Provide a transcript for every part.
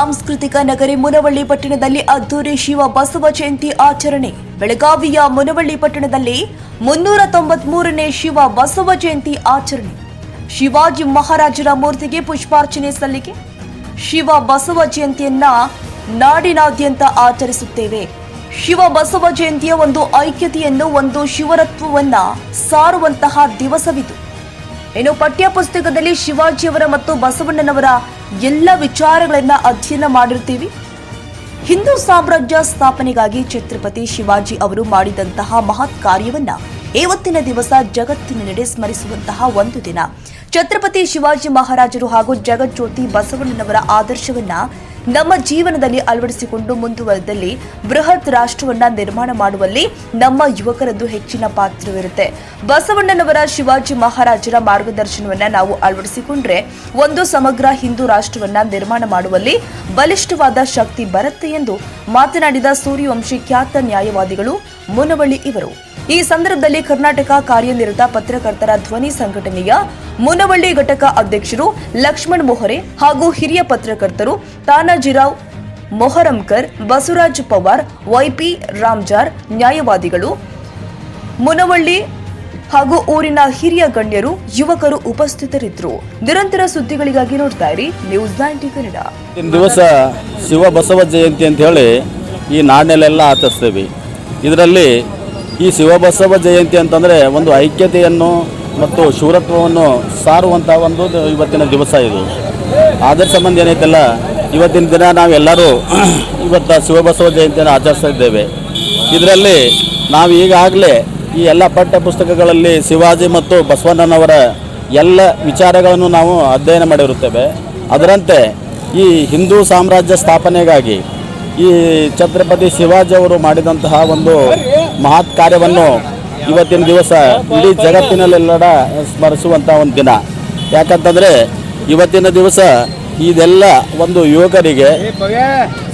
ಸಾಂಸ್ಕೃತಿಕ ನಗರಿ ಮುನವಳ್ಳಿ ಪಟ್ಟಣದಲ್ಲಿ ಅದ್ದೂರಿ ಶಿವ ಬಸವ ಜಯಂತಿ ಆಚರಣೆ. ಬೆಳಗಾವಿಯ ಮುನವಳ್ಳಿ ಪಟ್ಟಣದಲ್ಲಿ ಮುನ್ನೂರ ತೊಂಬತ್ಮೂರನೇ ಶಿವ ಬಸವ ಜಯಂತಿ ಆಚರಣೆ. ಶಿವಾಜಿ ಮಹಾರಾಜರ ಮೂರ್ತಿಗೆ ಪುಷ್ಪಾರ್ಚನೆ ಸಲ್ಲಿಕೆ. ಶಿವ ಬಸವ ಜಯಂತಿಯನ್ನ ನಾಡಿನಾದ್ಯಂತ ಆಚರಿಸುತ್ತೇವೆ. ಶಿವ ಬಸವ ಜಯಂತಿಯ ಒಂದು ಐಕ್ಯತೆಯನ್ನು, ಒಂದು ಶಿವರತ್ವವನ್ನ ಸಾರುವಂತಹ ದಿವಸವಿದು. ಇನ್ನು ಪಠ್ಯ ಪುಸ್ತಕದಲ್ಲಿ ಶಿವಾಜಿಯವರ ಮತ್ತು ಬಸವಣ್ಣನವರ ಎಲ್ಲ ವಿಚಾರಗಳನ್ನ ಅಧ್ಯಯನ ಮಾಡಿರ್ತೀವಿ. ಹಿಂದೂ ಸಾಮ್ರಾಜ್ಯ ಸ್ಥಾಪನೆಗಾಗಿ ಛತ್ರಪತಿ ಶಿವಾಜಿ ಅವರು ಮಾಡಿದಂತಹ ಮಹತ್ ಕಾರ್ಯವನ್ನ ಇವತ್ತಿನ ದಿವಸ ಜಗತ್ತಿನೆಡೆ ಸ್ಮರಿಸುವಂತಹ ಒಂದು ದಿನ. ಛತ್ರಪತಿ ಶಿವಾಜಿ ಮಹಾರಾಜರು ಹಾಗೂ ಜಗಜ್ಯೋತಿ ಬಸವಣ್ಣನವರ ಆದರ್ಶವನ್ನ ನಮ್ಮ ಜೀವನದಲ್ಲಿ ಅಳವಡಿಸಿಕೊಂಡು ಮುಂದುವರೆದಲ್ಲಿ ಬೃಹತ್ ರಾಷ್ಟ್ರವನ್ನ ನಿರ್ಮಾಣ ಮಾಡುವಲ್ಲಿ ನಮ್ಮ ಯುವಕರದ್ದು ಹೆಚ್ಚಿನ ಪಾತ್ರವಿರುತ್ತೆ. ಬಸವಣ್ಣನವರ ಶಿವಾಜಿ ಮಹಾರಾಜರ ಮಾರ್ಗದರ್ಶನವನ್ನ ನಾವು ಅಳವಡಿಸಿಕೊಂಡ್ರೆ ಒಂದು ಸಮಗ್ರ ಹಿಂದೂ ರಾಷ್ಟ್ರವನ್ನ ನಿರ್ಮಾಣ ಮಾಡುವಲ್ಲಿ ಬಲಿಷ್ಠವಾದ ಶಕ್ತಿ ಬರುತ್ತೆ ಎಂದು ಮಾತನಾಡಿದ ಸೂರ್ಯವಂಶಿ ಖ್ಯಾತ ನ್ಯಾಯವಾದಿಗಳು ಮುನವಳ್ಳಿ ಇವರು. ಈ ಸಂದರ್ಭದಲ್ಲಿ ಕರ್ನಾಟಕ ಕಾರ್ಯನಿರತ ಪತ್ರಕರ್ತರ ಧ್ವನಿ ಸಂಘಟನೆಯ ಮುನವಳ್ಳಿ ಘಟಕ ಅಧ್ಯಕ್ಷರು ಲಕ್ಷ್ಮಣ್ ಮೊಹರೆ ಹಾಗೂ ಹಿರಿಯ ಪತ್ರಕರ್ತರು ತಾನಾಜಿರಾವ್ ಮೊಹರಂಕರ್, ಬಸವರಾಜ್ ಪವಾರ್, ವೈಪಿ ರಾಮ್ಜಾರ್, ನ್ಯಾಯವಾದಿಗಳು, ಮುನವಳ್ಳಿ ಹಾಗೂ ಊರಿನ ಹಿರಿಯ ಗಣ್ಯರು, ಯುವಕರು ಉಪಸ್ಥಿತರಿದ್ದರು. ನಿರಂತರ ಸುದ್ದಿಗಳಿಗಾಗಿ ನೋಡ್ತಾ ಇರಿ ನ್ಯೂಸ್ ನೈಂಟಿ ಕನ್ನಡ. ದಿವಸ ಶಿವ ಬಸವ ಜಯಂತಿ ಅಂತ ಹೇಳಿ ಈ ನಾಡಿನಲ್ಲೆಲ್ಲ ಆಚರಿಸ್ತೇವೆ. ಇದರಲ್ಲಿ ಈ ಶಿವಬಸವ ಜಯಂತಿ ಅಂತಂದರೆ ಒಂದು ಐಕ್ಯತೆಯನ್ನು ಮತ್ತು ಶೂರತ್ವವನ್ನು ಸಾರುವಂಥ ಒಂದು ಇವತ್ತಿನ ದಿವಸ ಇದು. ಅದರ ಸಂಬಂಧ ಏನೈತಲ್ಲ ಇವತ್ತಿನ ದಿನ ನಾವೆಲ್ಲರೂ ಇವತ್ತು ಶಿವಬಸವ ಜಯಂತಿಯನ್ನು ಆಚರಿಸ್ತಾ ಇದ್ದೇವೆ ಇದರಲ್ಲಿ ನಾವು ಈಗಾಗಲೇ ಈ ಎಲ್ಲ ಪಠ್ಯ ಪುಸ್ತಕಗಳಲ್ಲಿ ಶಿವಾಜಿ ಮತ್ತು ಬಸವಣ್ಣನವರ ಎಲ್ಲ ವಿಚಾರಗಳನ್ನು ನಾವು ಅಧ್ಯಯನ ಮಾಡಿರುತ್ತೇವೆ. ಅದರಂತೆ ಈ ಹಿಂದೂ ಸಾಮ್ರಾಜ್ಯ ಸ್ಥಾಪನೆಗಾಗಿ ಈ ಛತ್ರಪತಿ ಶಿವಾಜಿ ಅವರು ಮಾಡಿದಂತಹ ಒಂದು ಮಹತ್ ಕಾರ್ಯವನ್ನು ಇವತ್ತಿನ ದಿವಸ ಇಡೀ ಜಗತ್ತಿನಲ್ಲೆಲ್ಲಡ ಸ್ಮರಿಸುವಂಥ ಒಂದು ದಿನ. ಯಾಕಂತಂದರೆ ಇವತ್ತಿನ ದಿವಸ ಇದೆಲ್ಲ ಒಂದು ಯುವಕರಿಗೆ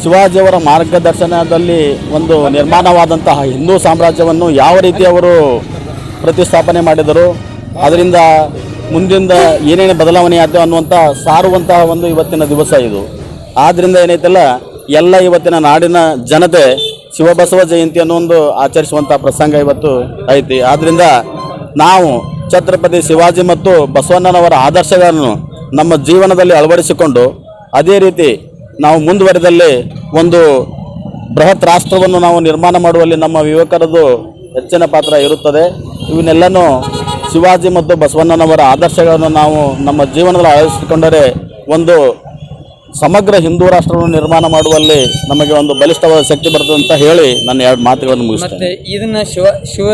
ಶಿವಾಜಿಯವರ ಮಾರ್ಗದರ್ಶನದಲ್ಲಿ ಒಂದು ನಿರ್ಮಾಣವಾದಂತಹ ಹಿಂದೂ ಸಾಮ್ರಾಜ್ಯವನ್ನು ಯಾವ ರೀತಿ ಅವರು ಪ್ರತಿಷ್ಠಾಪನೆ ಮಾಡಿದರು, ಅದರಿಂದ ಮುಂದಿಂದ ಏನೇನು ಬದಲಾವಣೆ ಆಯ್ತು ಅನ್ನುವಂಥ ಸಾರುವಂತಹ ಒಂದು ಇವತ್ತಿನ ದಿವಸ ಇದು. ಆದ್ದರಿಂದ ಏನೈತಲ್ಲ ಎಲ್ಲ ಇವತ್ತಿನ ನಾಡಿನ ಜನತೆ ಶಿವಬಸವ ಜಯಂತಿ ಅನ್ನೋ ಒಂದು ಆಚರಿಸುವಂಥ ಪ್ರಸಂಗ ಇವತ್ತು ಐತಿ. ಆದ್ದರಿಂದ ನಾವು ಛತ್ರಪತಿ ಶಿವಾಜಿ ಮತ್ತು ಬಸವಣ್ಣನವರ ಆದರ್ಶಗಳನ್ನು ನಮ್ಮ ಜೀವನದಲ್ಲಿ ಅಳವಡಿಸಿಕೊಂಡು ಅದೇ ರೀತಿ ನಾವು ಮುಂದುವರೆದಲ್ಲಿ ಒಂದು ಬೃಹತ್ ರಾಷ್ಟ್ರವನ್ನು ನಾವು ನಿರ್ಮಾಣ ಮಾಡುವಲ್ಲಿ ನಮ್ಮ ಯುವಕರದು ಹೆಚ್ಚಿನ ಪಾತ್ರ ಇರುತ್ತದೆ. ಇವನ್ನೆಲ್ಲನೂ ಶಿವಾಜಿ ಮತ್ತು ಬಸವಣ್ಣನವರ ಆದರ್ಶಗಳನ್ನು ನಾವು ನಮ್ಮ ಜೀವನದಲ್ಲಿ ಅಳವಡಿಸಿಕೊಂಡರೆ ಒಂದು ಸಮಗ್ರ ಹಿಂದೂ ರಾಷ್ಟ್ರವನ್ನು ನಿರ್ಮಾಣ ಮಾಡುವಲ್ಲಿ ನಮಗೆ ಒಂದು ಬಲಿಷ್ಠವಾದ ಶಕ್ತಿ ಬರ್ತದೆ ಅಂತ ಹೇಳಿ ನನ್ನ ಎರಡು ಮಾತುಗಳನ್ನು ಮುಗಿಸ್ತೇನೆ. ಮತ್ತೆ ಇದನ್ನ ಶಿವ ಶಿವ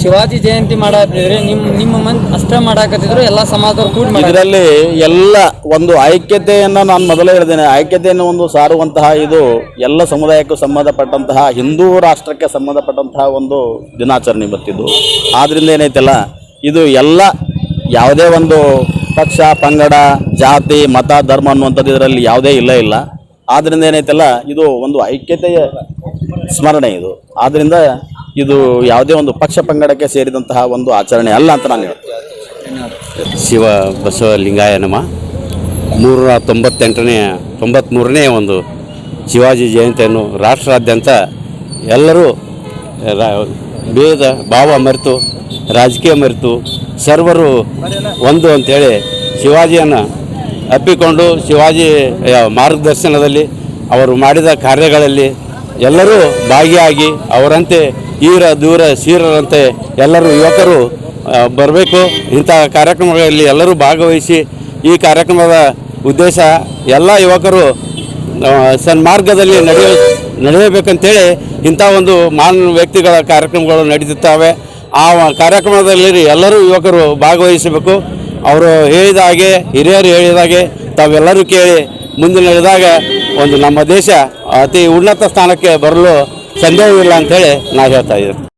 ಶಿವಾಜಿ ಜಯಂತಿ ಮಾಡತ್ತಿದ್ರೆ ನಿಮ್ಮ ನಿಮ್ಮ ಮಂದಿ ಅಷ್ಟೇ ಮಾಡಾಕತ್ತಿದ್ರು ಎಲ್ಲ ಸಮಾಜದವ್ರು ಕೂಡ ಇದರಲ್ಲಿ ಎಲ್ಲ ಒಂದು ಐಕ್ಯತೆಯನ್ನು ನಾನು ಮೊದಲೇ ಹೇಳಿದ್ದೇನೆ ಐಕ್ಯತೆಯನ್ನು ಒಂದು ಸಾರುವಂತಹ ಇದು ಎಲ್ಲ ಸಮುದಾಯಕ್ಕೂ ಸಂಬಂಧಪಟ್ಟಂತಹ ಹಿಂದೂ ರಾಷ್ಟ್ರಕ್ಕೆ ಸಂಬಂಧಪಟ್ಟಂತಹ ಒಂದು ದಿನಾಚರಣೆ ಬರ್ತಿದ್ದು. ಆದ್ರಿಂದ ಏನೈತಲ್ಲ ಇದು ಎಲ್ಲ ಯಾವುದೇ ಒಂದು ಪಕ್ಷ, ಪಂಗಡ, ಜಾತಿ, ಮತ, ಧರ್ಮ ಅನ್ನುವಂಥದ್ದು ಇದರಲ್ಲಿ ಯಾವುದೇ ಇಲ್ಲ ಇಲ್ಲ. ಆದ್ದರಿಂದ ಏನೈತಲ್ಲ, ಇದು ಒಂದು ಐಕ್ಯತೆಯ ಸ್ಮರಣೆ ಇದು. ಆದ್ದರಿಂದ ಇದು ಯಾವುದೇ ಒಂದು ಪಕ್ಷ, ಪಂಗಡಕ್ಕೆ ಸೇರಿದಂತಹ ಒಂದು ಆಚರಣೆ ಅಲ್ಲ ಅಂತ ನಾನು ಹೇಳ್ತೀನಿ. ಶಿವ ಬಸವ ಲಿಂಗಾಯನಮ ನೂರ ತೊಂಬತ್ತೆಂಟನೇ ತೊಂಬತ್ತ್ಮೂರನೇ ಒಂದು ಶಿವಾಜಿ ಜಯಂತಿಯನ್ನು ರಾಷ್ಟ್ರಾದ್ಯಂತ ಎಲ್ಲರೂ ಭೇದ, ಭಾವ ಮರೆತು, ರಾಜಕೀಯ ಮರೆತು ಸರ್ವರು ಒಂದು ಅಂಥೇಳಿ ಶಿವಾಜಿಯನ್ನು ಅಪ್ಪಿಕೊಂಡು ಶಿವಾಜಿ ಮಾರ್ಗದರ್ಶನದಲ್ಲಿ ಅವರು ಮಾಡಿದ ಕಾರ್ಯಗಳಲ್ಲಿ ಎಲ್ಲರೂ ಭಾಗಿಯಾಗಿ ಅವರಂತೆ ಈರ ದೂರ ಸೀರರಂತೆ ಎಲ್ಲರೂ ಯುವಕರು ಬರಬೇಕು. ಇಂಥ ಕಾರ್ಯಕ್ರಮಗಳಲ್ಲಿ ಎಲ್ಲರೂ ಭಾಗವಹಿಸಿ ಈ ಕಾರ್ಯಕ್ರಮದ ಉದ್ದೇಶ ಎಲ್ಲ ಯುವಕರು ಸನ್ಮಾರ್ಗದಲ್ಲಿ ನಡೆಯ, ನಡೆಯಬೇಕಂತೇಳಿ ಇಂಥ ಒಂದು ಮಾನ್ ವ್ಯಕ್ತಿಗಳ ಕಾರ್ಯಕ್ರಮಗಳು ನಡೀತಿರ್ತವೆ ಆ ಕಾರ್ಯಕ್ರಮದಲ್ಲಿ ಎಲ್ಲರೂ ಯುವಕರು ಭಾಗವಹಿಸಬೇಕು. ಅವರು ಹೇಳಿದ ಹಾಗೆ, ಹಿರಿಯರು ಹೇಳಿದ ಹಾಗೆ, ತಾವೆಲ್ಲರೂ ಕೇಳಿ ಮುಂದೆ ನಡೆದಾಗ ಒಂದು ನಮ್ಮ ದೇಶ ಅತಿ ಉನ್ನತ ಸ್ಥಾನಕ್ಕೆ ಬರಲು ಸಂದೇಹವಿಲ್ಲ ಅಂತೇಳಿ ನಾವು ಹೇಳ್ತಾ ಇದ್ದೀವಿ